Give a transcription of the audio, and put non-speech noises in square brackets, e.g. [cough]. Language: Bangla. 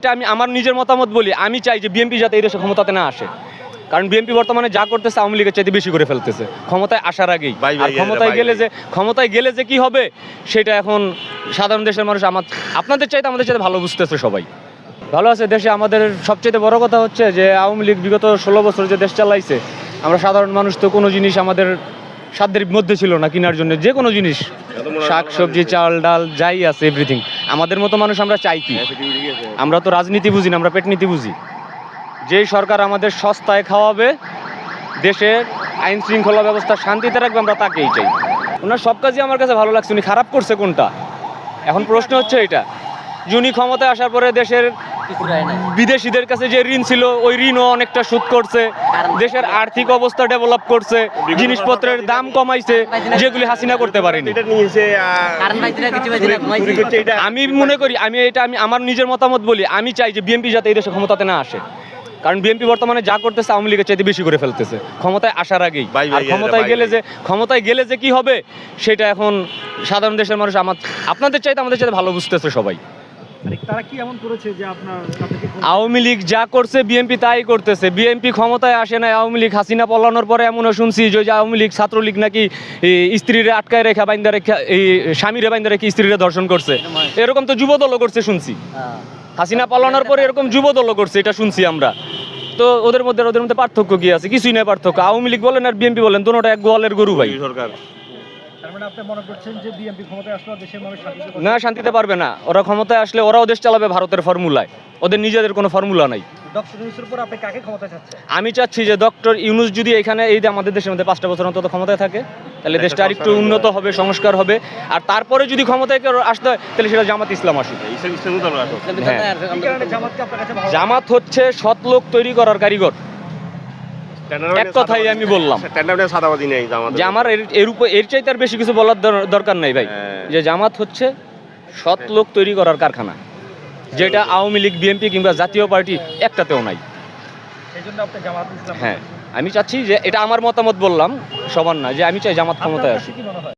এটা আমি আমার নিজের মতামত বলি। আমি চাই যে বিএনপি যাতে এই দেশে ক্ষমতাতে না আসে। কারণ বিএনপি বর্তমানে যা করতেছে আওয়ামী লীগের চাইতে বেশি করে ফেলতেছে। ক্ষমতায় আসার আগেই। আর ক্ষমতায় গেলে যে ক্ষমতায় গেলে যে কি হবে সেটা এখন সাধারণ দেশের মানুষ আমার আপনাদের চাইতে আমাদের চাইতে ভালো বুঝতেছে সবাই। ভালো আছে দেশে আমাদের সবচেয়ে বড় কথা হচ্ছে যে আওয়ামী লীগ বিগত ষোলো বছর যে দেশ চালাইছে আমরা সাধারণ মানুষ তো কোনো জিনিস আমাদের সাধ্যের মধ্যে ছিল না কেনার জন্য, যে কোনো জিনিস, শাক, সবজি, চাল, ডাল, যাই আছে এভরিথিং আমাদের মতো মানুষ আমরা চাই কি? আমরা তো রাজনীতি বুঝি না, আমরা পেটনীতি বুঝি। যেই সরকার আমাদের সস্তায় খাওয়াবে দেশের আইন শৃঙ্খলা ব্যবস্থা শান্তিতে রাখবে, আমরা তাকেই চাই। ওনার সব কাজই আমার কাছে ভালো লাগছে, উনি খারাপ করছে কোনটা? এখন প্রশ্ন হচ্ছে এটা। যে উনি ক্ষমতায় আসার পরে দেশের বিদেশিদের কাছে যে ঋণ ছিল ওই ঋণও অনেকটা সুদ করছে। দেশের আর্থিক অবস্থা ডেভেলপ করছে জিনিসপত্রের দাম কমাইছে যেগুলি হাসিনা করতে পারেনি। আমি মনে করি আমি এটা আমি আমার নিজের মতামত বলি আমি চাই যে বিএনপি যাতে এই দেশে ক্ষমতাতে না আসে। কারণ বিএনপি বর্তমানে যা করতেছে আওয়ামী লীগের চাইতে বেশি করে ফেলতেছে। ক্ষমতায় আসার আগেই। আর ক্ষমতায় গেলে যে ক্ষমতায় গেলে যে কি হবে সেটা এখন সাধারণ দেশের মানুষ আমার আপনাদের চাইতে আমাদের চাইতে ভালো বুঝতেছে সবাই। মানে তারা কি এমন করেছে যে আপনার তাদেরকে কোনো- আওয়ামী লীগ যা করছে বিএনপি তাই করতেছে। বিএনপি ক্ষমতায় আসে না আওয়ামী লীগ হাসিনা পলানোর পরে এমনও শুনছি যে আওয়ামী লীগ ছাত্রলীগ নাকি স্ত্রীরে আটকায় রেখা বাইন্দা রেখা এই স্বামীরে বাইন্দা রেখে স্ত্রীরে দর্শন করছে। এরকম তো যুবদলও করছে শুনছি। হাসিনা পালানোর পরে এরকম যুবদলও করছে এটা শুনছি আমরা। তো ওদের মধ্যে ওদের মধ্যে পার্থক্য কি আছে? কিছুই নাই পার্থক্য। আওয়ামী লীগ বলেন আর বিএনপি বলেন দুটোটা এক গোয়ালের গরু ভাই। সরকার। না শান্তিতে পারবে না। ওরা ক্ষমতায় আসলে ওরাও দেশ চালাবে ভারতের ফর্মুলায়। ওদের নিজেদের কোনো ফর্মুলা নাই। ডক্টর ইউনুসের উপর আপনি কাকে ক্ষমতায় চাচ্ছেন? আমি চাচ্ছি যে ডক্টর ইউনুস যদি এখানে এই যে আমাদের দেশের মধ্যে পাঁচটা বছর অন্তত ক্ষমতায় থাকে তাহলে দেশটা আরেকটু উন্নত হবে। সংস্কার হবে। আর তারপরে যদি ক্ষমতায় কেউ আসতে হয় তাহলে সেটা জামাত ইসলাম আসুক। হ্যাঁ। জামাত হচ্ছে সৎ লোক তৈরি করার কারিগর। এক কথাই আমি বললাম। [laughs] সাদাবাদি নেই যে আমার এর- উপর এর চাইতে আর বেশি কিছু বলার দরকার নাই ভাই। হ্যাঁ। যে জামাত হচ্ছে সৎ লোক তৈরি করার কারখানা যেটা আওয়ামী লীগ বিএনপি কিংবা জাতীয় পার্টি একটাতেও নাই। হ্যাঁ। আমি চাচ্ছি যে এটা আমার মতামত বললাম সবার না যে আমি চাই জামাত ক্ষমতায় আসি আসুক। কি মনে হয়?